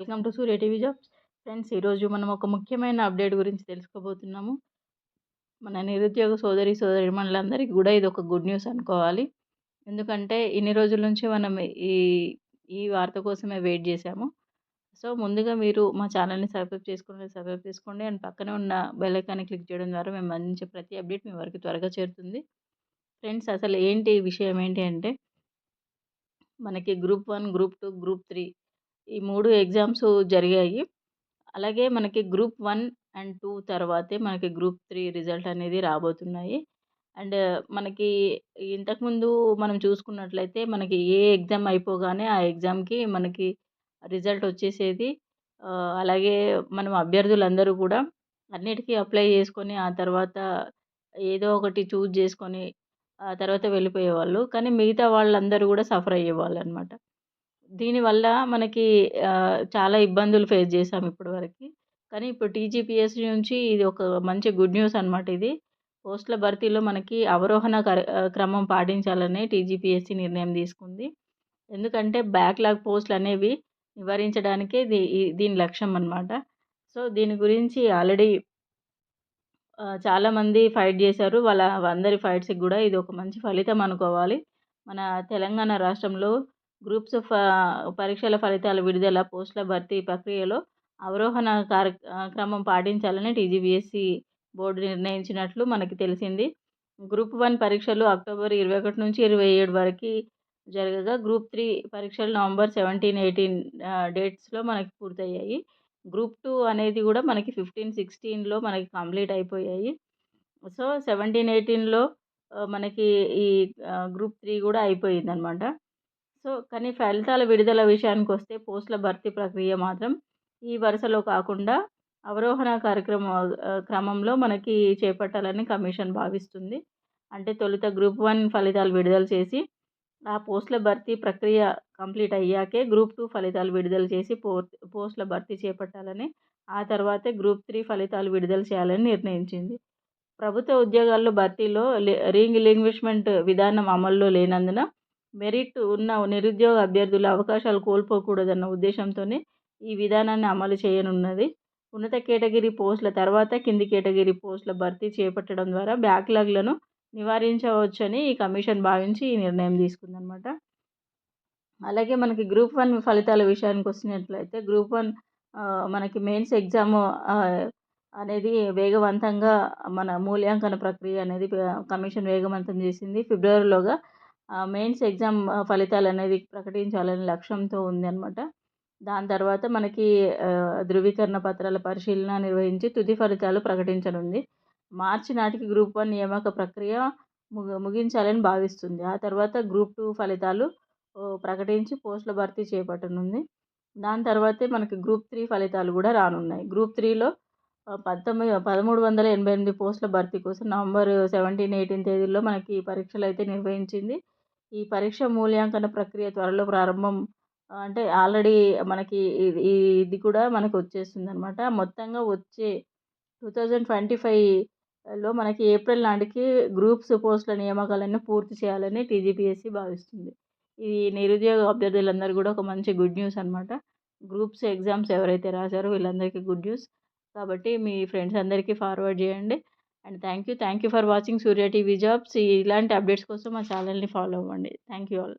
Welcome to Surya TV jobs. Friends ఈరోజు మనం ఒక ముఖ్యమైన అప్డేట్ గురించి తెలుసుకోబోతున్నాము. మన నిరుద్యోగ సోదరి సోదరి మనలందరికీ కూడా ఇది ఒక గుడ్ న్యూస్ అనుకోవాలి. ఎందుకంటే ఇన్ని రోజుల నుంచి మనం ఈ ఈ వార్త కోసమే వెయిట్ చేశాము. సో ముందుగా మీరు మా ఛానల్ని సబ్స్క్రైబ్ చేసుకోండి సబ్స్క్రైబ్ చేసుకోండి. అండ్ పక్కనే ఉన్న బెల్ ఐకాన్ని క్లిక్ చేయడం ద్వారా మేము అందించే ప్రతి అప్డేట్ మీ వరకు త్వరగా చేరుతుంది. ఫ్రెండ్స్ అసలు ఏంటి విషయం ఏంటి అంటే మనకి group one group two group three ఈ మూడు ఎగ్జామ్స్ జరిగాయి. అలాగే మనకి గ్రూప్ వన్ అండ్ టూ తర్వాతే మనకి గ్రూప్ త్రీ రిజల్ట్ అనేది రాబోతున్నాయి. అండ్ మనకి ఇంతకుముందు మనం చూసుకున్నట్లయితే మనకి ఏ ఎగ్జామ్ అయిపోగానే ఆ ఎగ్జామ్కి మనకి రిజల్ట్ వచ్చేసేది. అలాగే మనం అభ్యర్థులందరూ కూడా అన్నిటికీ అప్లై చేసుకొని ఆ తర్వాత ఏదో ఒకటి చూజ్ చేసుకొని ఆ తర్వాత వెళ్ళిపోయేవాళ్ళు. కానీ మిగతా వాళ్ళందరూ కూడా సఫర్ అయ్యేవాళ్ళు అనమాట దీనివల్ల మనకి చాలా ఇబ్బందులు ఫేస్ చేసాం ఇప్పటివరకు కానీ ఇప్పుడు టీజీపీఎస్ నుంచి ఇది ఒక మంచి గుడ్ న్యూస్ అనమాట ఇది. పోస్టుల భర్తీలో మనకి అవరోహణ క్రమం పాటించాలని టీజీపీఎస్సీ నిర్ణయం తీసుకుంది. ఎందుకంటే బ్యాక్లాగ్ పోస్టులు అనేవి నివారించడానికే దీ దీని లక్ష్యం అనమాట సో దీని గురించి ఆల్రెడీ చాలామంది ఫైట్ చేశారు. వాళ్ళ అందరి ఫైట్స్కి కూడా ఇది ఒక మంచి ఫలితం అనుకోవాలి. మన తెలంగాణ రాష్ట్రంలో గ్రూప్స్ పరీక్షల ఫలితాల విడుదల పోస్టుల భర్తీ ప్రక్రియలో అవరోహణ కార్యక్రమం పాటించాలని టీజీబీఎస్సీ బోర్డు నిర్ణయించినట్లు మనకి తెలిసింది. గ్రూప్ వన్ పరీక్షలు అక్టోబర్ ఇరవై ఒకటి నుంచి ఇరవై ఏడు వరకు జరగగా గ్రూప్ త్రీ పరీక్షలు నవంబర్ సెవెంటీన్ ఎయిటీన్ డేట్స్లో మనకి పూర్తయ్యాయి. గ్రూప్ టూ అనేది కూడా మనకి ఫిఫ్టీన్ సిక్స్టీన్లో మనకి కంప్లీట్ అయిపోయాయి. సో సెవెంటీన్ ఎయిటీన్లో మనకి ఈ గ్రూప్ త్రీ కూడా అయిపోయింది అనమాట సో కానీ ఫలితాల విడుదల విషయానికి వస్తే పోస్టుల భర్తీ ప్రక్రియ మాత్రం ఈ వరుసలో కాకుండా అవరోహణ కార్యక్రమం క్రమంలో మనకి చేపట్టాలని కమిషన్ భావిస్తుంది. అంటే తొలుత గ్రూప్ వన్ ఫలితాలు విడుదల చేసి ఆ పోస్టుల భర్తీ ప్రక్రియ కంప్లీట్ అయ్యాకే గ్రూప్ టూ ఫలితాలు విడుదల చేసి పో పోస్టుల భర్తీ చేపట్టాలని ఆ తర్వాతే గ్రూప్ త్రీ ఫలితాలు విడుదల చేయాలని నిర్ణయించింది. ప్రభుత్వ ఉద్యోగాల్లో భర్తీలో రీఇంగ్విష్మెంట్ విధానం అమల్లో లేనందున మెరిట్ ఉన్న నిరుద్యోగ అభ్యర్థుల అవకాశాలు కోల్పోకూడదన్న ఉద్దేశంతోనే ఈ విధానాన్ని అమలు చేయనున్నది. ఉన్నత కేటగిరీ పోస్టుల తర్వాత కింది కేటగిరీ పోస్టుల భర్తీ చేపట్టడం ద్వారా బ్యాక్లాగ్లను నివారించవచ్చని ఈ కమిషన్ భావించి ఈ నిర్ణయం తీసుకుందనమాట అలాగే మనకి గ్రూప్ వన్ ఫలితాల విషయానికి వచ్చినట్లయితే గ్రూప్ వన్ మనకి మెయిన్స్ ఎగ్జామ్ అనేది వేగవంతంగా మన మూల్యాంకన ప్రక్రియ అనేది కమిషన్ వేగవంతం చేసింది. ఫిబ్రవరిలోగా మెయిన్స్ ఎగ్జామ్ ఫలితాలు అనేది ప్రకటించాలని లక్ష్యంతో ఉంది దాని తర్వాత మనకి ధృవీకరణ పత్రాల పరిశీలన నిర్వహించి తుది ఫలితాలు ప్రకటించనుంది. మార్చి నాటికి గ్రూప్ వన్ నియామక ప్రక్రియ ముగ ముగించాలని భావిస్తుంది. ఆ తర్వాత గ్రూప్ టూ ఫలితాలు ప్రకటించి పోస్టుల భర్తీ చేపట్టనుంది. దాని తర్వాతే మనకి గ్రూప్ త్రీ ఫలితాలు కూడా రానున్నాయి. గ్రూప్ త్రీలో పంతొమ్మిది పదమూడు వందల ఎనభై ఎనిమిది పోస్టుల భర్తీ కోసం నవంబర్ సెవెంటీన్ ఎయిటీన్ తేదీల్లో మనకి పరీక్షలు అయితే నిర్వహించింది. ఈ పరీక్ష మూల్యాంకన ప్రక్రియ త్వరలో ప్రారంభం అంటే ఆల్రెడీ మనకి ఇది ఇది కూడా మనకు వచ్చేస్తుంది అనమాట మొత్తంగా వచ్చే టూ థౌజండ్ ట్వంటీ ఫైవ్లో మనకి ఏప్రిల్ నాటికి గ్రూప్స్ పోస్టుల నియామకాలన్నీ పూర్తి చేయాలని టీజీపీఎస్సీ భావిస్తుంది. ఈ నిరుద్యోగ అభ్యర్థులందరూ కూడా ఒక మంచి గుడ్ న్యూస్ అనమాట గ్రూప్స్ ఎగ్జామ్స్ ఎవరైతే రాశారో వీళ్ళందరికీ గుడ్ న్యూస్. కాబట్టి మీ ఫ్రెండ్స్ అందరికీ ఫార్వర్డ్ చేయండి. And thank you thank you for watching Surya TV jobs ఇలాంటి అప్డేట్స్ కోసం మా ఛానల్ని ఫాలో అవ్వండి. Thank you all.